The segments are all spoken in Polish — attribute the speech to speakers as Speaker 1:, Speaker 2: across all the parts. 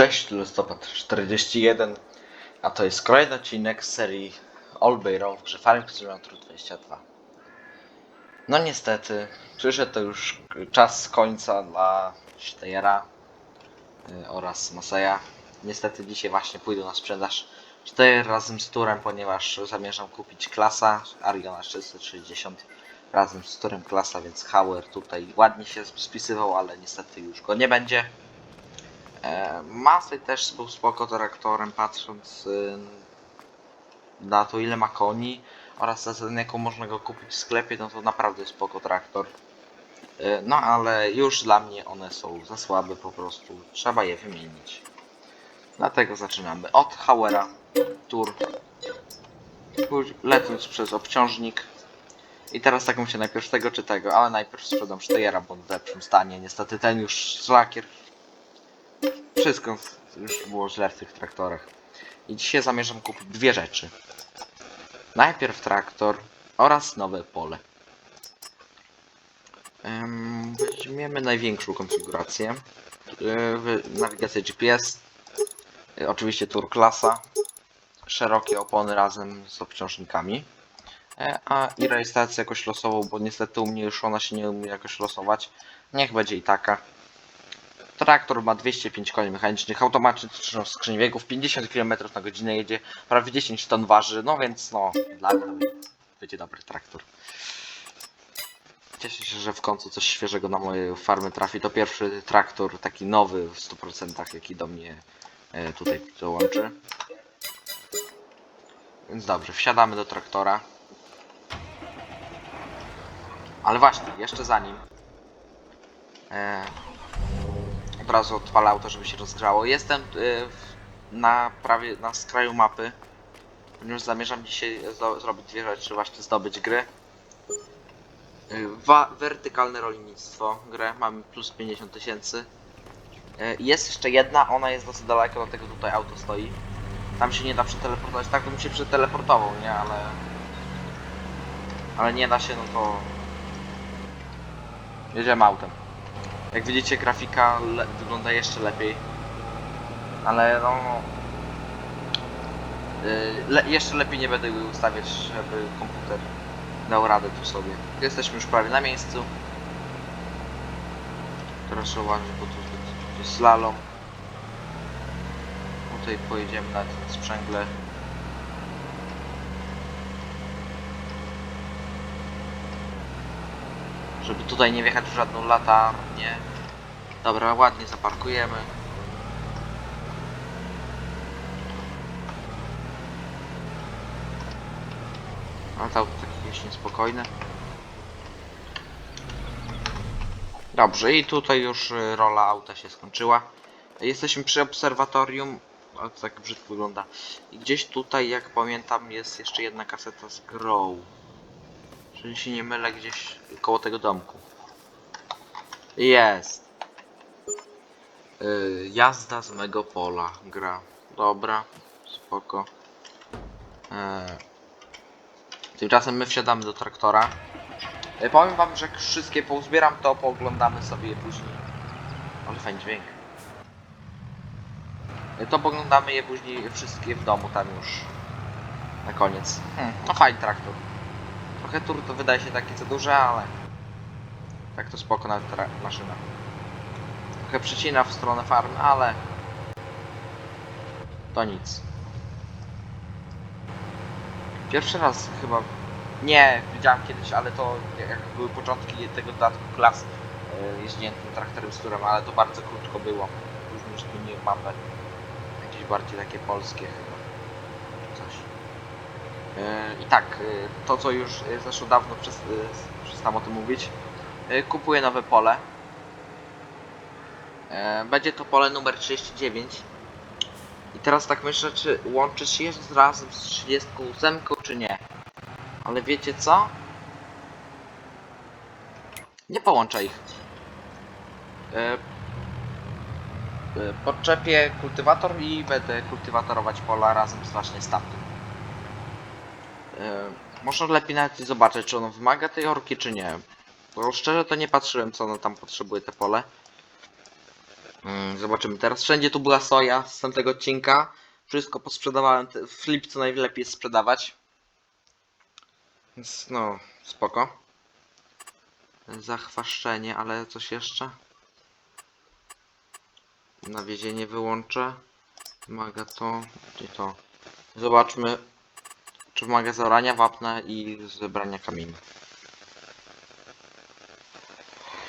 Speaker 1: Cześć, listopad 41, a to jest kolejny odcinek z serii All Bay Road Farming Simulator 22. No niestety, przyszedł to już czas końca dla Steyera y, oraz Maseja. Niestety dzisiaj właśnie pójdą na sprzedaż Steyer razem z Turem, ponieważ zamierzam kupić klasa Ariona 660 razem z Turem klasa, więc Hauer tutaj ładnie się spisywał, ale niestety już go nie będzie. E, Masy też był spoko traktorem, patrząc y, na to ile ma koni oraz za cenę jaką można go kupić w sklepie, no to naprawdę spoko traktor. E, No ale już dla mnie one są za słabe po prostu, trzeba je wymienić. Dlatego zaczynamy od Hauera Tour, lecąc przez obciążnik. I teraz tak myślę najpierw tego czy tego, ale najpierw sprzedam Steyera, bo w lepszym stanie. Niestety ten już szlakier wszystko już było źle w tych traktorach. I dzisiaj zamierzam kupić dwie rzeczy. Najpierw traktor oraz nowe pole. Weźmiemy największą konfigurację. Wy- Nawigacja GPS. Yy, Oczywiście Tour klasa. Szerokie opony razem z obciążnikami. E, A i rejestracja jakoś losową, bo niestety u mnie już ona się nie umie jakoś losować. Niech będzie i taka. Traktor ma 205 koni mechanicznych, automatyczną skrzynię biegów, 50 km na godzinę jedzie, prawie 10 ton waży, no więc no, dla mnie będzie dobry traktor. Cieszę się, że w końcu coś świeżego na moje farmy trafi. To pierwszy traktor, taki nowy w 100%, jaki do mnie e, tutaj dołączy. Więc dobrze, wsiadamy do traktora. Ale właśnie, jeszcze zanim. E, od razu odpalę auto, żeby się rozgrzało. Jestem y, na prawie na skraju mapy. Ponieważ zamierzam dzisiaj zdo- zrobić dwie rzeczy, właśnie zdobyć gry. Wa wertykalne rolnictwo, grę mamy plus 50 tysięcy. Y, Jest jeszcze jedna, ona jest dosyć daleko, dlatego tutaj auto stoi. Tam się nie da przeteleportować, tak bym się przeteleportował, nie, ale... Ale nie da się, no to... Jedziemy autem. Jak widzicie grafika wygląda jeszcze lepiej. Ale no... Yy, le jeszcze lepiej nie będę ustawiać, żeby komputer dał radę tu sobie. Jesteśmy już prawie na miejscu. Teraz trzeba uważać, bo tu zbyt- slalom. Tutaj pojedziemy na tym sprzęgle. Żeby tutaj nie wjechać w żadną latarnię. Dobra, ładnie zaparkujemy. A to auto takie jakieś niespokojne. Dobrze, i tutaj już y, rola auta się skończyła. Jesteśmy przy obserwatorium. O, to tak brzydko wygląda. I gdzieś tutaj, jak pamiętam, jest jeszcze jedna kaseta z Grow. Jeżeli się nie mylę, gdzieś koło tego domku. Jest. Yy, jazda z mego pola gra. Dobra, spoko. Yy. Tymczasem my wsiadamy do traktora. Yy, powiem wam, że wszystkie pouzbieram, to pooglądamy sobie je później. Ale fajny dźwięk. Yy, to poglądamy je później wszystkie w domu, tam już. Na koniec. Hmm, no fajny traktor. Trochę tur to wydaje się takie co duże, ale tak to spoko maszyna. Trochę przycina w stronę farmy, ale to nic. Pierwszy raz chyba nie widziałem kiedyś, ale to jak były początki tego dodatku klas yy, jeździłem tym traktorem z turem, ale to bardzo krótko było. Już zmieniłem mapę. Jakieś bardziej takie polskie I tak, yy, to co już yy, zeszło dawno przez, yy, przestałem o tym mówić. Kupuję nowe pole. Będzie to pole numer 39. I teraz tak myślę, czy łączy się z razem z 38, czy nie. Ale wiecie co? Nie połączę ich. Podczepię kultywator i będę kultywatorować pola razem z właśnie stawką. E, może lepiej nawet zobaczyć, czy ono wymaga tej orki, czy nie. Bo szczerze to nie patrzyłem, co ono tam potrzebuje, te pole. Mm, Zobaczymy teraz. Wszędzie tu była soja z tamtego odcinka. Wszystko posprzedawałem. W lipcu najlepiej sprzedawać. Więc no, spoko. Zachwaszczenie, ale coś jeszcze? Nawiezienie wyłączę. Wymaga to i to. Zobaczmy, czy wymaga zaorania wapna i zebrania kamieni.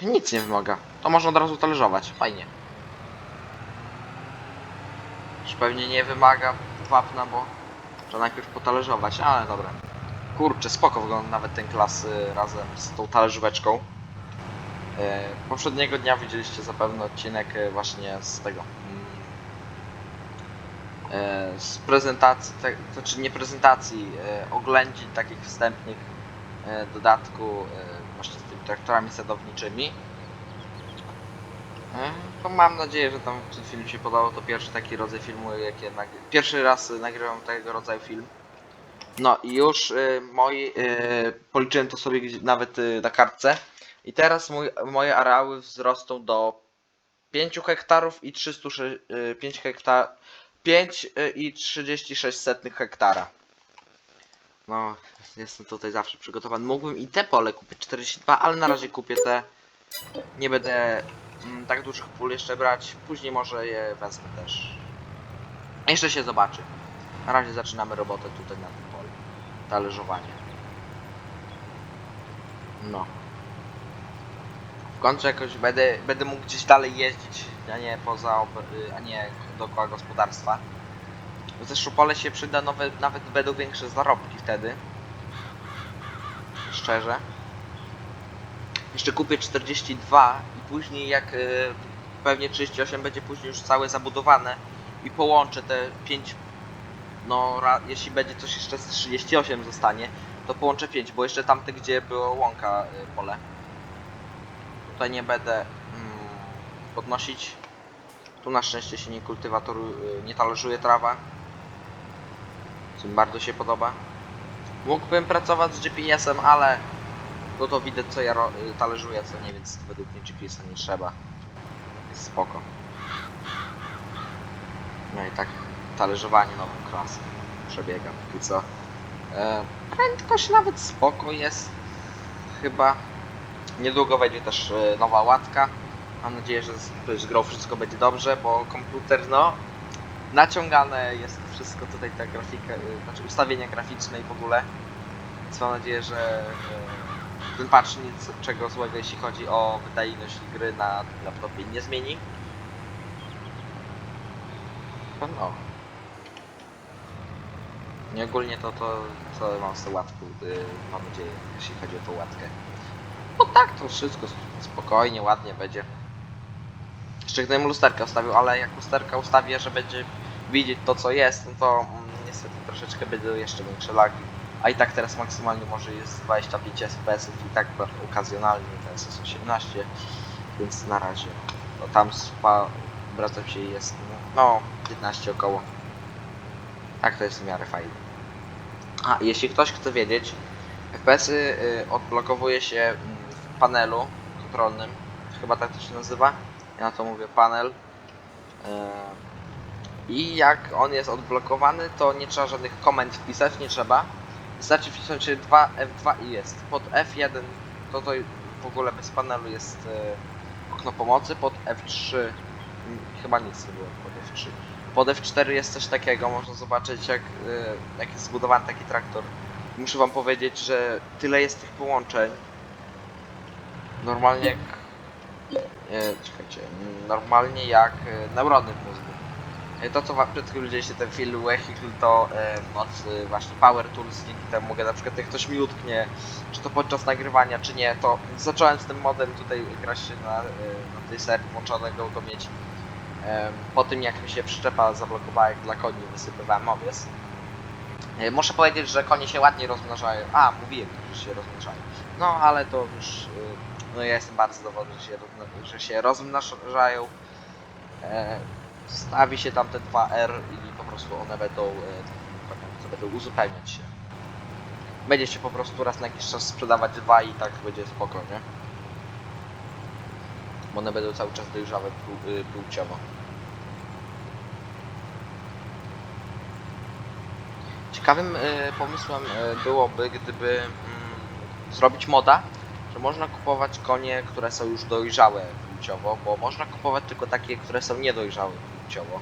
Speaker 1: Nic nie wymaga. To można od razu talerzować. Fajnie. Już pewnie nie wymaga wapna, bo trzeba najpierw potalerzować, ale dobra. Kurczę, spoko wygląda nawet ten klas y, razem z tą talerzóweczką. E, poprzedniego dnia widzieliście zapewne odcinek e, właśnie z tego. E, Z prezentacji, to znaczy nie prezentacji, e, oględzin takich wstępnych e, dodatku właśnie z tymi traktorami sadowniczymi. To mam nadzieję, że tam ten film się podobał. To pierwszy taki rodzaj filmu, jakie pierwszy raz nagrywam tego rodzaju film. No i już moi policzyłem to sobie nawet na kartce. I teraz mój, moje areały wzrosną do 5 hektarów i 306, y, 5 hektar 5 y, i 36 setnych hektara. No, jestem tutaj zawsze przygotowany. Mógłbym i te pole kupić 42, ale na razie kupię te. Nie będę mm, tak dużych pól jeszcze brać. Później może je wezmę też. Jeszcze się zobaczy. Na razie zaczynamy robotę tutaj na tym polu. Talerzowanie. No. Końcu jakoś będę, będę mógł gdzieś dalej jeździć, a nie poza, a nie dookoła gospodarstwa. Zresztą pole się przyda, nowe, nawet będą większe zarobki wtedy. Szczerze. Jeszcze kupię 42 i później jak y, pewnie 38 będzie później już całe zabudowane i połączę te 5 no ra, jeśli będzie coś jeszcze z 38 zostanie to połączę 5, bo jeszcze tamte gdzie było łąka y, pole tutaj nie będę mm, podnosić tu na szczęście się nie kultywator y, nie talerzuje trawa co mi bardzo się podoba mógłbym pracować z GPS-em, ale no to widać co ja y, talerzuję, co nie, więc według mnie GPS-a nie trzeba. Jest spoko. No i tak talerzowanie nową klasę przebiega póki co. E, prędkość nawet spoko jest. Chyba. Niedługo wejdzie też e, nowa łatka. Mam nadzieję, że z, grą wszystko będzie dobrze, bo komputer no naciągane jest wszystko tutaj ta grafika, y, znaczy ustawienia graficzne i w ogóle. Więc mam nadzieję, że e, ten patch nic czego złego jeśli chodzi o wydajność gry na tym laptopie nie zmieni. No. Nie ogólnie to to co mam z tą łatką, y, mam nadzieję, jeśli chodzi o tą łatkę. No tak, to wszystko spokojnie, ładnie będzie. Jeszcze gdybym lusterkę ustawił, ale jak lusterka ustawię, że będzie widzieć to co jest, no to mm, niestety troszeczkę będą jeszcze większe lagi. A i tak teraz maksymalnie może jest 25 fps i tak okazjonalnie ten SS18, więc na razie. No tam spa wracam się jest no 15 około. Tak to jest w miarę fajnie. A jeśli ktoś chce wiedzieć, FPS-y y, odblokowuje się panelu kontrolnym, chyba tak to się nazywa. Ja na to mówię panel. Y, I jak on jest odblokowany, to nie trzeba żadnych komend wpisać, nie trzeba. Wystarczy wpisać sobie 2 F2 i jest. Pod F1 to to w ogóle bez panelu jest e, okno pomocy, pod F3 mm, chyba nic nie było pod F3. Pod F4 jest coś takiego, można zobaczyć jak, e, jak jest zbudowany taki traktor. Muszę wam powiedzieć, że tyle jest tych połączeń. Normalnie jak... E, czekajcie, normalnie jak e, neurony w mózgu. E, To co wam przed chwilą widzieliście ten film Vehicle to e, e, właśnie Power Tools, dzięki temu mogę na przykład jak ktoś mi utknie, czy to podczas nagrywania, czy nie, to zacząłem z tym modem tutaj grać się na, e, na tej serii włączonego go mieć. E, Po tym jak mi się przyczepa zablokowała jak dla koni wysypywałem owiec. E, Muszę powiedzieć, że konie się ładnie rozmnażają. A, mówiłem, że się rozmnażają. No, ale to już... e, No ja jestem bardzo zadowolony, że się, że się rozmnażają. E, Stawi się tam te 2R i po prostu one będą, e, będą uzupełniać się. Będzie się po prostu raz na jakiś czas sprzedawać dwa i tak będzie spokojnie. bo one będą cały czas dojrzałe płu- y, płciowo. Ciekawym y, pomysłem y, byłoby, gdyby mm, zrobić moda, że można kupować konie, które są już dojrzałe płciowo, bo można kupować tylko takie, które są niedojrzałe płciowo.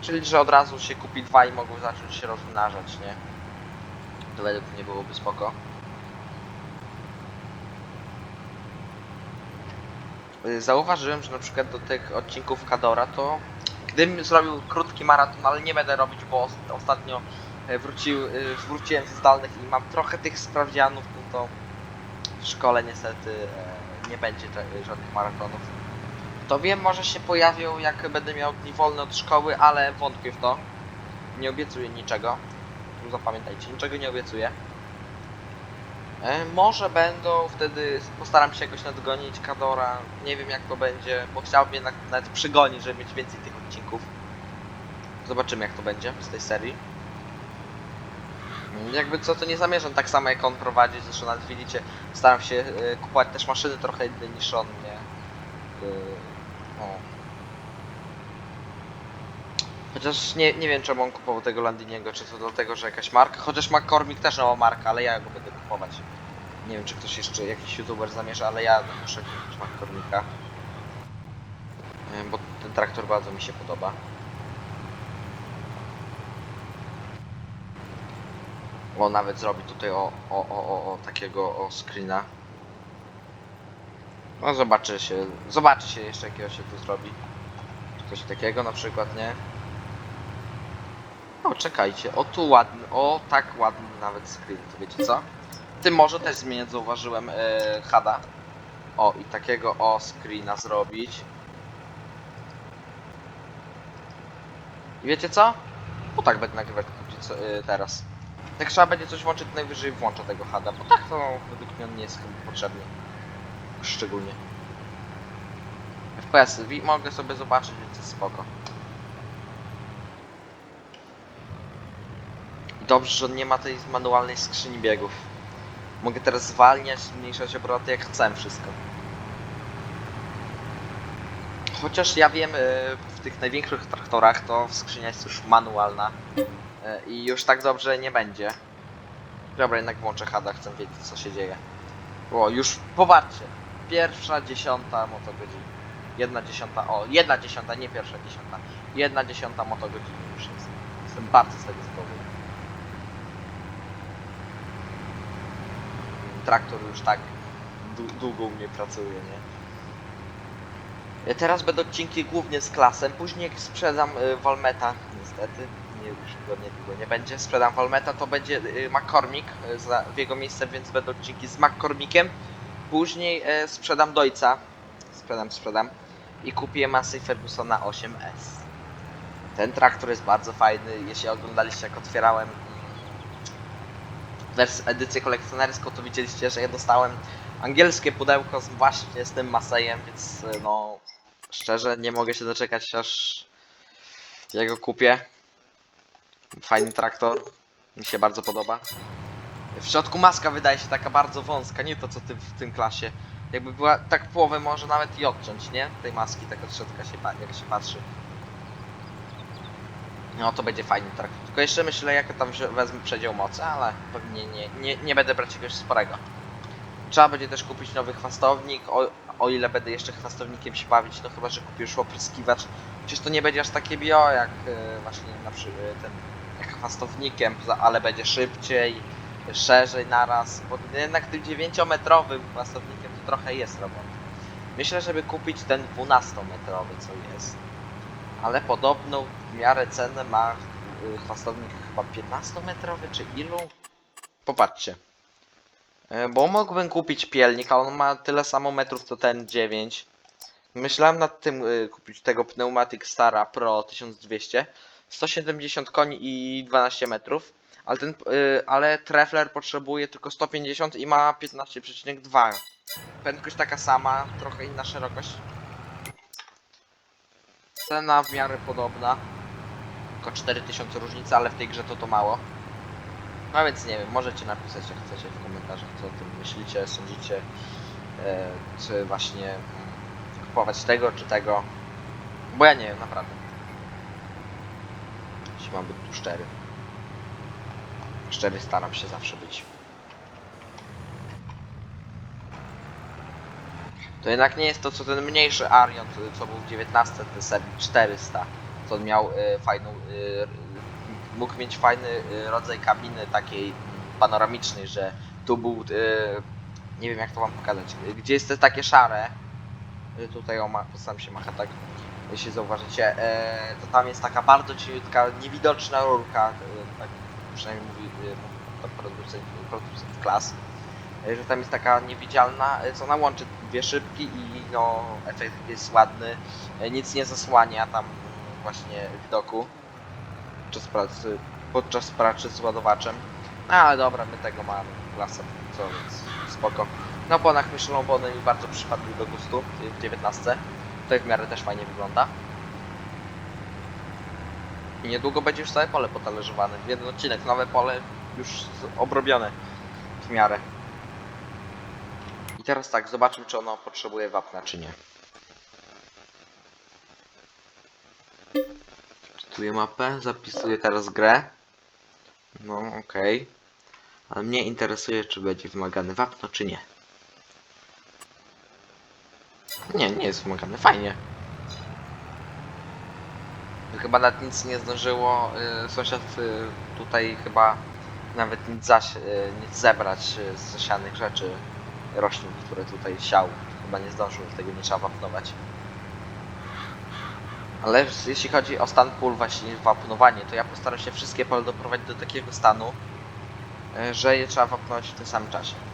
Speaker 1: Czyli, że od razu się kupi dwa i mogą zacząć się rozmnażać, nie? To według mnie byłoby spoko. Zauważyłem, że na przykład do tych odcinków Kadora to gdybym zrobił krótki maraton, ale nie będę robić, bo os- ostatnio e, wrócił, y, wróciłem z zdalnych i mam trochę tych sprawdzianów, no to w szkole niestety e, nie będzie żadnych maratonów. To wiem, może się pojawią jak będę miał dni wolne od szkoły, ale wątpię w to. Nie obiecuję niczego. Zapamiętajcie, niczego nie obiecuję. E, może będą, wtedy postaram się jakoś nadgonić Kadora. Nie wiem jak to będzie, bo chciałbym jednak nawet przygonić, żeby mieć więcej tych odcinków. Zobaczymy jak to będzie z tej serii. Jakby co, to nie zamierzam tak samo jak on prowadzić, zresztą nawet widzicie, staram się e, kupować też maszyny trochę inne niż on, nie? E, o. Chociaż nie, nie wiem czemu on kupował tego Landiniego, czy to dlatego, że jakaś marka, chociaż McCormick też miała markę, ale ja go będę kupować. Nie wiem czy ktoś jeszcze, jakiś youtuber zamierza, ale ja muszę kupić McCormicka. E, Bo ten traktor bardzo mi się podoba. O, nawet zrobi tutaj o, o, o, o, takiego o screena. No zobaczy się, zobaczy się jeszcze jakiego się tu zrobi. Czy Coś takiego na przykład, nie? O, czekajcie, o tu ładny, o tak ładny nawet screen, to wiecie co? Ty może też zmieniać, zauważyłem e, Hada. O, i takiego o screena zrobić. I wiecie co? Bo tak będę nagrywać e, teraz. Jak trzeba będzie coś włączyć, to najwyżej włączę tego Hada, bo tak to według mnie on nie jest chyba potrzebny. Szczególnie. FPS, mogę sobie zobaczyć, więc jest spoko. Dobrze, że nie ma tej manualnej skrzyni biegów. Mogę teraz zwalniać, zmniejszać obroty jak chcę wszystko. Chociaż ja wiem, y, w tych największych traktorach to skrzynia jest już manualna i już tak dobrze nie będzie. Dobra, jednak włączę hada, chcę wiedzieć co się dzieje. O, już popatrzcie. Pierwsza dziesiąta motogodzin. Jedna dziesiąta, o, jedna dziesiąta, nie pierwsza dziesiąta. Jedna dziesiąta motogodzin już jest. Jestem bardzo z tego zadowolony. Traktor już tak dłu- długo u mnie pracuje, nie? Teraz będą odcinki głównie z klasem, później sprzedam y, Walmeta, niestety, nie, już go nie będzie, sprzedam Walmeta, to będzie y, McCormick y, za, w jego miejsce, więc będą odcinki z McCormickiem. Później y, sprzedam Dojca, sprzedam, sprzedam i kupię Massey Fergusona 8S. Ten traktor jest bardzo fajny, jeśli oglądaliście jak otwierałem edycję kolekcjonerską, to widzieliście, że ja dostałem angielskie pudełko z, właśnie z tym Masejem, więc no szczerze nie mogę się doczekać aż ja go kupię. Fajny traktor, mi się bardzo podoba. W środku maska wydaje się taka bardzo wąska, nie to co ty w tym klasie. Jakby była tak połowę może nawet i odciąć, nie? Tej maski tak od środka się, jak się patrzy. No to będzie fajny traktor. Tylko jeszcze myślę jak tam wezmę przedział mocy, ale pewnie nie, nie, nie będę brać czegoś sporego. Trzeba będzie też kupić nowy chwastownik, o, o ile będę jeszcze chwastownikiem się bawić, no chyba, że kupię już opryskiwacz. Przecież to nie będzie aż takie bio jak e, właśnie na przykład ten za- ale będzie szybciej, szerzej naraz, bo jednak tym 9-metrowym chwastownikiem to trochę jest roboty. Myślę, żeby kupić ten 12-metrowy, co jest. Ale podobną w miarę cenę ma y, chwastownik chyba 15-metrowy, czy ilu? Popatrzcie. E, Bo mógłbym kupić pielnik, a on ma tyle samo metrów co ten 9. Myślałem nad tym y, kupić tego Pneumatic Stara Pro 1200. 170 koni i 12 metrów. Ale ten, y, ale Treffler potrzebuje tylko 150 i ma 15,2. Prędkość taka sama, trochę inna szerokość. Cena w miarę podobna. Tylko 4000 różnicy, ale w tej grze to to mało. No więc nie wiem, możecie napisać jak chcecie w komentarzach, co o tym myślicie, sądzicie, e, czy właśnie kupować tego czy tego. Bo ja nie wiem, naprawdę. Mam być tu szczery. Szczery staram się zawsze być. To jednak nie jest to co ten mniejszy Arion, co- był w 19 tej serii 400. Co miał y, fajną. Y, mógł mieć fajny y, rodzaj kabiny takiej mm, panoramicznej, że tu był. Y, nie wiem jak to wam pokazać. Gdzie jest te takie szare. Y, tutaj o sam się macha tak. Jeśli zauważycie, e, to tam jest taka bardzo cieniutka, niewidoczna rurka, y, tak przynajmniej mówi y, to producent, producent klas, że tam jest taka niewidzialna, co ona łączy dwie szybki i no efekt jest ładny, nic nie zasłania tam właśnie widoku podczas pracy, podczas pracy z ładowaczem. No ale dobra, my tego mamy klasę, co więc spoko. Na oponach Michelin, bo one mi bardzo przypadły do gustu w 19. To w miarę też fajnie wygląda. I niedługo będzie już całe pole potalerzowane. Jeden odcinek, nowe pole już obrobione w miarę. I teraz tak, zobaczymy czy ono potrzebuje wapna czy nie. Czytuję mapę, zapisuję teraz grę. No okej. Ale mnie interesuje czy będzie wymagany wapno czy nie. Nie, nie jest wymagany, fajnie. Chyba nawet nic nie zdążyło, y, sąsiad y, tutaj chyba nawet nic, zaś, y, nic zebrać z zasianych rzeczy, roślin, które tutaj siał. Chyba nie zdążył, tego nie trzeba wapnować. Ale jeśli chodzi o stan pól, właśnie wapnowanie, to ja postaram się wszystkie pole doprowadzić do takiego stanu, że je trzeba wapnąć w tym samym czasie.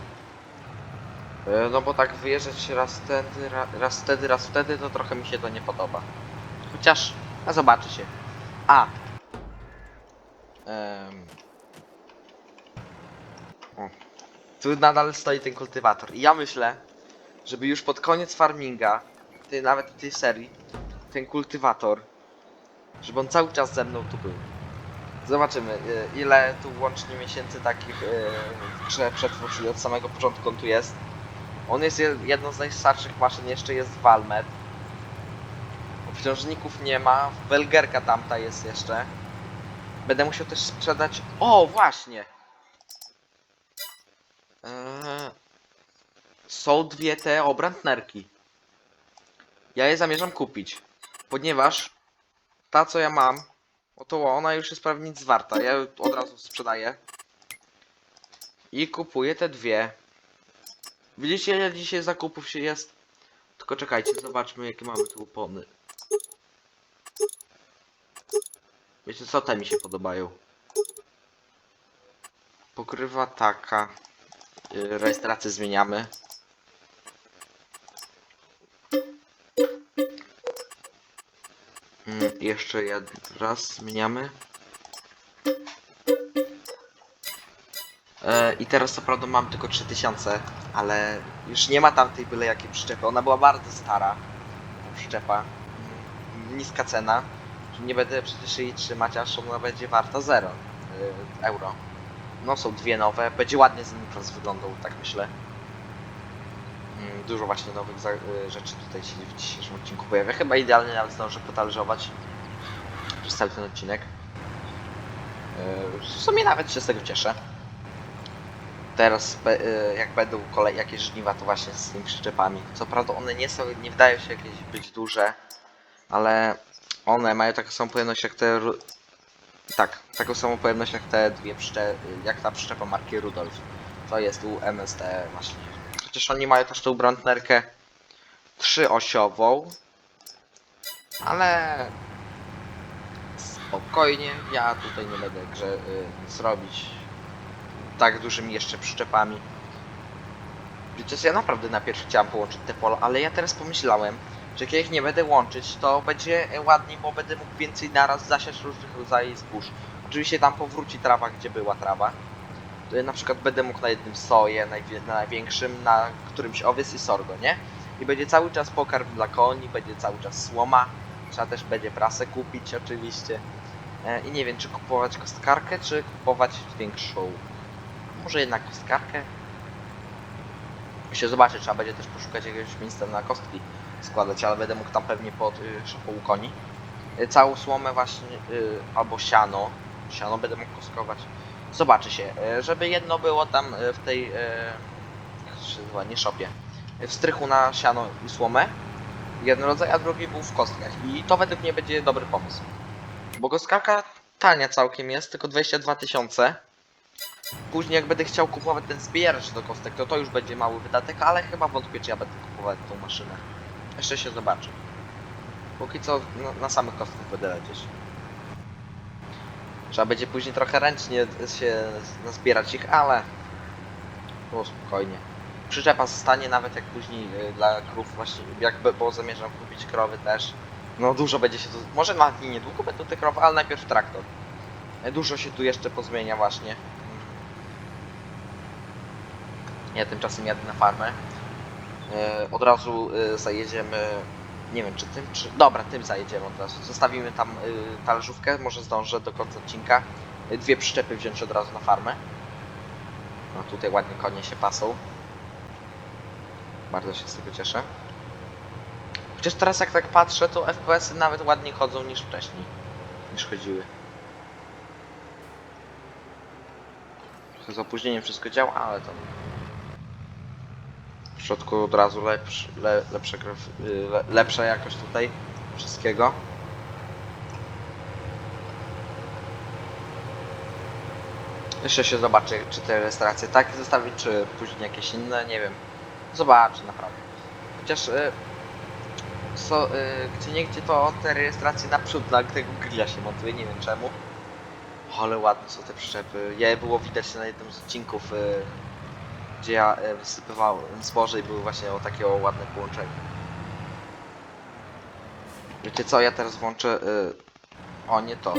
Speaker 1: E, No bo tak wyjeżdżać raz wtedy, ra- raz wtedy, raz wtedy, to trochę mi się to nie podoba. Chociaż, a zobaczy się. A. O. Tu nadal stoi ten kultywator. I ja myślę, żeby już pod koniec farminga, tej, nawet tej serii, ten kultywator, żeby on cały czas ze mną tu był. Zobaczymy, e, ile tu łącznie miesięcy takich e, grze przetrwał, czyli od samego początku on tu jest. On jest jed- jedną z najstarszych maszyn, jeszcze jest Valmet. Obciążników nie ma, Welgerka tamta jest jeszcze. Będę musiał też sprzedać... O, właśnie! Eee, Są dwie te obrętnerki. Ja je zamierzam kupić, ponieważ ta co ja mam, oto ona już jest prawie nic warta. Ja od razu sprzedaję. I kupuję te dwie. Widzicie ile dzisiaj zakupów się jest? Tylko czekajcie, zobaczmy jakie mamy tu opony. Wiecie co, te mi się podobają. Pokrywa taka. Yy, rejestrację zmieniamy. Mm, jeszcze raz zmieniamy. I teraz co prawda mam tylko 3000, ale już nie ma tamtej byle jakiej przyczepy. Ona była bardzo stara. Przyczepa. Niska cena. Nie będę przecież jej trzymać, aż ona będzie warta 0 euro. No są dwie nowe. Będzie ładnie z nimi teraz wyglądał, tak myślę. Mm, Dużo właśnie nowych y, rzeczy tutaj się w dzisiejszym odcinku pojawia. Chyba idealnie nawet zdążę potalerzować przez cały ten odcinek. W sumie nawet się z tego cieszę teraz y, jak będą kolej jakieś żniwa, to właśnie z tymi przyczepami. Co prawda one nie są, nie wydają się jakieś być duże, ale one mają taką samą pojemność jak te... Tak, taką samą pojemność jak te dwie przyczepy, jak ta przyczepa marki Rudolf. To jest u MST właśnie. Chociaż oni mają też tą brandnerkę trzyosiową, ale spokojnie, ja tutaj nie będę grze y, nic robić tak dużymi jeszcze przyczepami. Przecież ja naprawdę najpierw chciałem połączyć te pola, ale ja teraz pomyślałem, że ja ich nie będę łączyć, to będzie ładniej, bo będę mógł więcej naraz zasiać różnych rodzajów zbóż. Oczywiście tam powróci trawa, gdzie była trawa. Na przykład będę mógł na jednym soję, na największym, na którymś owiec i sorgo, nie? I będzie cały czas pokarm dla koni, będzie cały czas słoma. Trzeba też będzie prasę kupić oczywiście. E, I nie wiem, czy kupować kostkarkę, czy kupować większą może jednak kostkarkę? Się zobaczy, trzeba będzie też poszukać jakiegoś miejsca na kostki. składać, ale będę mógł tam pewnie pod y, szopą koni. Y, całą słomę właśnie, y, albo siano, siano będę mógł koskować. Zobaczy się, y, żeby jedno było tam y, w tej, y, jak się nazywa, nie szopie, w strychu na siano i słomę, jeden rodzaj, a drugi był w kostkach. I to według mnie będzie dobry pomysł. Bo kostkaka tania całkiem jest, tylko 22 tysiące. Później jak będę chciał kupować ten zbieracz do kostek, to to już będzie mały wydatek, ale chyba wątpię, czy ja będę kupować tą maszynę. Jeszcze się zobaczy. Póki co na, na samych kostkach będę lecieć. Trzeba będzie później trochę ręcznie się nazbierać ich, ale było spokojnie. Przyczepa zostanie nawet jak później y, dla krów właśnie, jakby, bo zamierzam kupić krowy też. No dużo będzie się tu, może nawet niedługo będą te krowy, ale najpierw traktor. Dużo się tu jeszcze pozmienia właśnie. Ja tymczasem jadę na farmę. E, Od razu e, zajedziemy. Nie wiem czy tym, czy. Dobra, tym zajedziemy od razu. Zostawimy tam e, talerzówkę, może zdążę do końca odcinka. Dwie przyczepy wziąć od razu na farmę. No tutaj ładnie konie się pasą. Bardzo się z tego cieszę. Chociaż teraz jak tak patrzę, to FPS-y nawet ładniej chodzą niż wcześniej. Niż chodziły. Z opóźnieniem wszystko działa, ale to... Środku od razu lepszy, le, lepsze, graf- y, le, lepsza jakość tutaj wszystkiego. Jeszcze się zobaczę, czy te restauracje tak zostawić, czy później jakieś inne, nie wiem. Zobaczę naprawdę. Chociaż y, co, y, gdzie niegdzie to te rejestracje naprzód na tego grilla się montuje, nie wiem czemu. Ale ładne są te przyczepy. Je było widać na jednym z odcinków, gdzie ja y, wysypywałem zboże i były właśnie o takie o ładne połączenie. Wiecie co, ja teraz włączę... Y, o, nie to.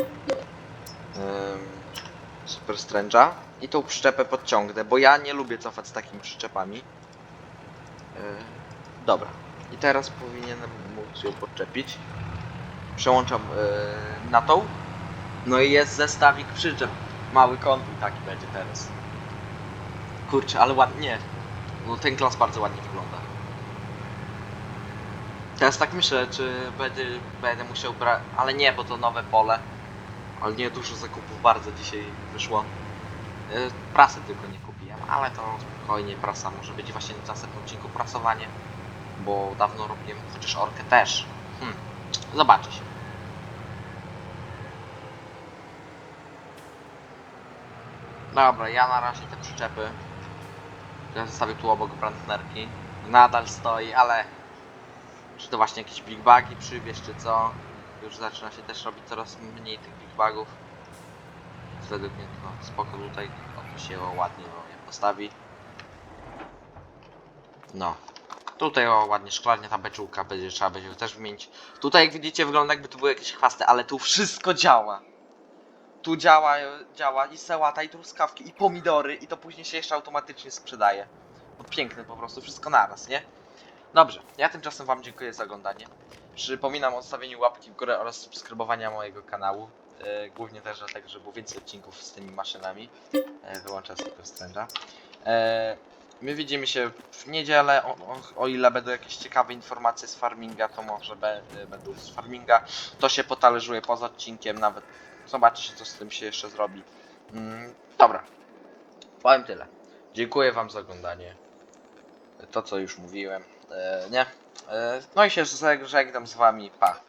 Speaker 1: Super Strange'a i tą przyczepę podciągnę, bo ja nie lubię cofać z takimi przyczepami. Yy, dobra. I teraz powinienem móc ją podczepić. Przełączam yy, na tą. No i jest zestawik przyczep. Mały konwój taki będzie teraz. Kurczę, ale ładnie. No ten klas bardzo ładnie wygląda. Teraz tak myślę, czy będę, będę musiał brać... Ale nie, bo to nowe pole. Ale nie dużo zakupów bardzo dzisiaj wyszło. Yy, Prasy tylko nie kupiłem, ale to spokojnie prasa może być właśnie w następnym odcinku prasowanie. Bo dawno robiłem, chociaż orkę też. Hmm. Zobaczy się. Dobra, ja na razie te przyczepy. Ja zostawię tu obok brandnerki. Nadal stoi, ale czy to właśnie jakieś big bagi przywieźć, czy co? Już zaczyna się też robić coraz mniej tych big bagów. Według mnie to spoko tutaj. To się ładnie je postawi. No. Tutaj o ładnie szklarnia, ta beczułka będzie trzeba będzie też wymienić. Tutaj jak widzicie wygląda jakby tu były jakieś chwasty, ale tu wszystko działa. Tu działa, działa i sałata, i truskawki, i pomidory, i to później się jeszcze automatycznie sprzedaje. No piękne po prostu, wszystko naraz, nie? Dobrze, ja tymczasem wam dziękuję za oglądanie. Przypominam o zostawieniu łapki w górę oraz subskrybowania mojego kanału. E, głównie też dlatego, żeby było więcej odcinków z tymi maszynami. E, wyłączę tego stręża. E, my widzimy się w niedzielę. O, o, o ile będą jakieś ciekawe informacje z farminga, to może be, będą z farminga. To się potalerzuje poza odcinkiem, nawet zobaczy się, co z tym się jeszcze zrobi. Mm, dobra, powiem tyle. Dziękuję Wam za oglądanie. To, co już mówiłem. E, nie? E, no i się żegnam z Wami. Pa.